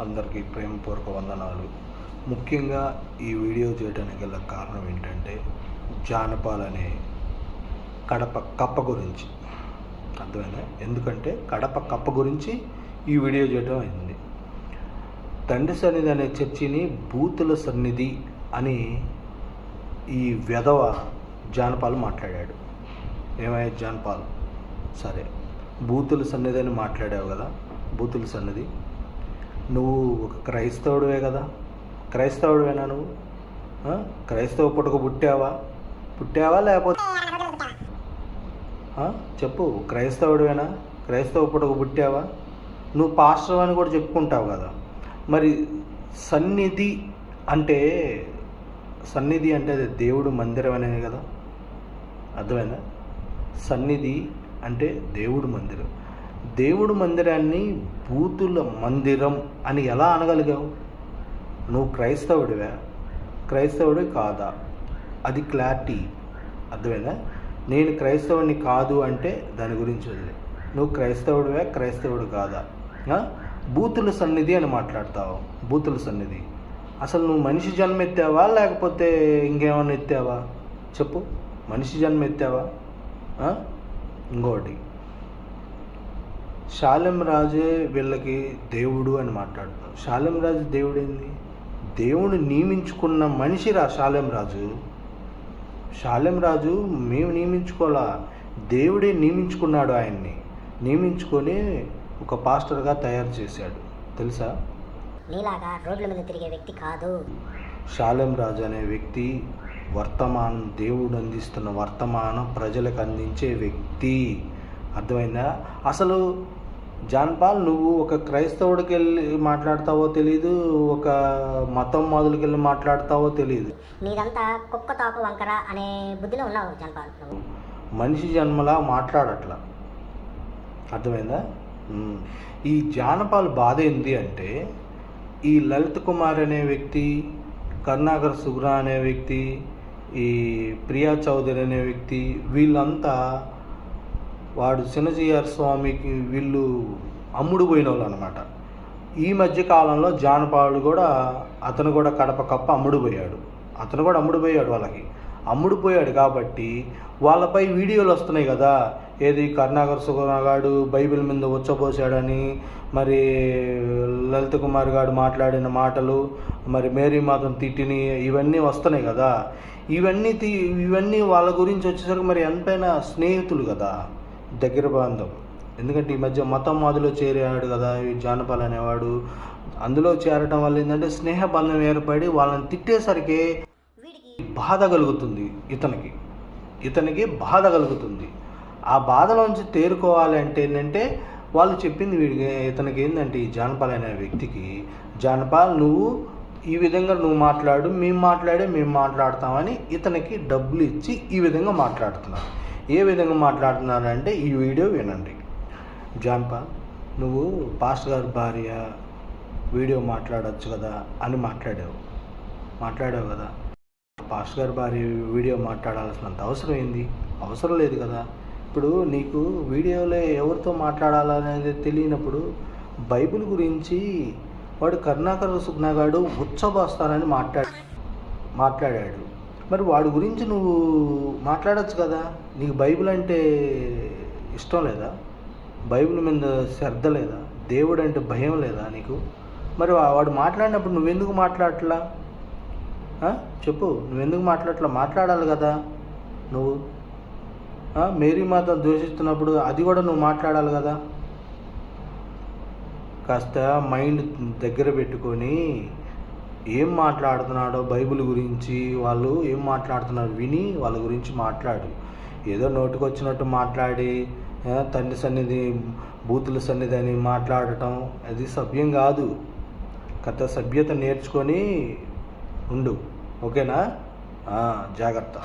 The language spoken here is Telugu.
అందరికీ ప్రేమపూర్వక వందనాలు. ముఖ్యంగా ఈ వీడియో చేయడానికి గల కారణం ఏంటంటే జానపాల్ అనే కడప కప్ప గురించి. అర్థమైనా ఎందుకంటే కడప కప్ప గురించి ఈ వీడియో చేయడం అయింది. తండ్రి సన్నిధి అనే చర్చిని బూతుల సన్నిధి అని ఈ వెధవ జానపాల్ మాట్లాడాడు. ఏమయ్యా జానపాల్? సరే. బూతుల సన్నిధి అని మాట్లాడావు కదా? బూతుల సన్నిధి. నువ్వు ఒక క్రైస్తవుడివే కదా? క్రైస్తవుడివేనా నువ్వు? క్రైస్తవ పుట్టుక పుట్టావా? పుట్టావా లేకపోతే చెప్పు క్రైస్తవుడివేనా? క్రైస్తవ పుట్టుక పుట్టావా? నువ్వు పాస్టర్ అని కూడా చెప్పుకుంటావు కదా. మరి సన్నిధి అంటే సన్నిధి అంటే అది దేవుడు మందిరం అనేది కదా? అర్థమైందా? సన్నిధి అంటే దేవుడు మందిరం. దేవుడు మందిరాన్ని బూతుల మందిరం అని ఎలా అనగలిగావు? నువ్వు క్రైస్తవుడివా. క్రైస్తవుడి కాదా? అది క్లారిటీ. అర్థమైందా? నేను క్రైస్తవుడిని కాదు అంటే దాని గురించి వదిలే. నువ్వు క్రైస్తవుడివే క్రైస్తవుడు కాదా? బూతుల సన్నిధి అని మాట్లాడతావు. బూతుల సన్నిధి. అసలు నువ్వు మనిషి జన్మ ఎత్తావా లేకపోతే ఇంకేమన్నా ఎత్తావా? చెప్పు. మనిషి జన్మ ఎత్తావా ఇంకోటి. శాలెం రాజే వీళ్ళకి దేవుడు అని మాట్లాడుతున్నాం. శాలెం రాజు దేవుడు ఏంది దేవుడు నియమించుకున్న మనిషిరా శాలెం రాజు? శాలెం రాజు మేము నియమించుకోవాలా? దేవుడే నియమించుకున్నాడు ఆయన్ని. నియమించుకొని ఒక పాస్టర్గా తయారు చేశాడు. తెలుసా? నీలాగా రోడ్ల మీద తిరిగే వ్యక్తి కాదు. శాలెం రాజు అనే వ్యక్తి వర్తమానం దేవుడు అందిస్తున్న వర్తమానం ప్రజలకు అందించే వ్యక్తి. అర్థమైందా? అసలు జాన్పాల్ నువ్వు ఒక క్రైస్తవుడికి వెళ్ళి మాట్లాడతావో తెలీదు ఒక మతం మొదలుకి వెళ్ళి మాట్లాడతావో తెలియదు నీదంతా కుక్క తాపు వంకర అనే బుద్ధిలో ఉన్నావు జనపాల్ మనిషి జన్మలా మాట్లాడట్లా. అర్థమైందా. ఈ జానపాల బాధ ఏంది అంటే ఈ లలిత్ కుమార్ అనే వ్యక్తి కరుణాకర్ సుగ్రా అనే వ్యక్తి ఈ ప్రియా చౌదరి అనే వ్యక్తి వీళ్ళంతా వాడు చిన్నజీఆర్ స్వామికి వీళ్ళు అమ్ముడు పోయిన వాళ్ళు అనమాట ఈ మధ్య కాలంలో జానపాలు కూడా అతను కూడా కడప కప్ప అమ్ముడు పోయాడు. అతను కూడా అమ్ముడు పోయాడు వాళ్ళకి. అమ్ముడు పోయాడు కాబట్టి వాళ్ళపై వీడియోలు వస్తున్నాయి కదా. ఏది కరుణాకర్ సుగగాడు బైబిల్ మీద వచ్చబోసాడని మరి లలిత కుమార్ గారు మాట్లాడిన మాటలు మరి మేరీ మాతం తిట్టిని ఇవన్నీ వస్తున్నాయి కదా. ఇవన్నీ తీ ఇవన్నీ వాళ్ళ గురించి వచ్చేసరికి మరి ఎంతైనా స్నేహితులు కదా. దగ్గర బంధం. ఎందుకంటే ఈ మధ్య మతం మాదిలో చేరాడు కదా ఈ జానపాల్ అనేవాడు. అందులో చేరటం వల్ల ఏంటంటే స్నేహ బంధం ఏర్పడి వాళ్ళని తిట్టేసరికి బాధ కలుగుతుంది ఇతనికి. ఇతనికి బాధ కలుగుతుంది. ఆ బాధలోంచి తేరుకోవాలి అంటే ఏంటంటే వాళ్ళు చెప్పింది వీడికి ఇతనికి ఏంటంటే ఈ జానపాల్ అనే వ్యక్తికి జానపాల్ నువ్వు ఈ విధంగా నువ్వు మాట్లాడు మేము మాట్లాడే మేము మాట్లాడతామని ఇతనికి డబ్బులు ఇచ్చి ఈ విధంగా మాట్లాడుతున్నారు. ఏ విధంగా మాట్లాడుతున్నారు అంటే ఈ వీడియో వినండి. జాన్పాల్ నువ్వు పాస్ట్ గారి భార్య వీడియో మాట్లాడచ్చు కదా అని మాట్లాడావు. మాట్లాడావు కదా. పాస్ట్ గారి భార్య వీడియో మాట్లాడాల్సినంత అవసరం ఏంది? అవసరం లేదు కదా. ఇప్పుడు నీకు వీడియోలో ఎవరితో మాట్లాడాలనేది తెలియనప్పుడు బైబిల్ గురించి వాడు కరుణాకర సుగ్నగాడు ఉచ్చబోస్తానని మాట్లాడు మాట్లాడాడు. మరి వాడి గురించి నువ్వు మాట్లాడచ్చు కదా. నీకు బైబిల్ అంటే ఇష్టం లేదా? బైబిల్ మీద శ్రద్ధ లేదా? దేవుడు అంటే భయం లేదా నీకు? మరి వాడు మాట్లాడినప్పుడు నువ్వెందుకు మాట్లాడట్లా? చెప్పు నువ్వెందుకు మాట్లాడట్లా? మాట్లాడాలి కదా నువ్వు. మేరీ మాత దూషిస్తున్నప్పుడు అది కూడా నువ్వు మాట్లాడాలి కదా. కాస్త మైండ్ దగ్గర పెట్టుకొని ఏం మాట్లాడుతున్నాడో బైబిల్ గురించి వాళ్ళు ఏం మాట్లాడుతున్నారు విని వాళ్ళ గురించి మాట్లాడు. ఏదో నోటుకొచ్చినట్టు మాట్లాడి తండ్రి సన్నిధి బూతుల సన్నిధి అని మాట్లాడటం అది సభ్యం కాదు. కథ సభ్యత నేర్చుకొని ఉండు. ఓకేనా? జాగ్రత్త.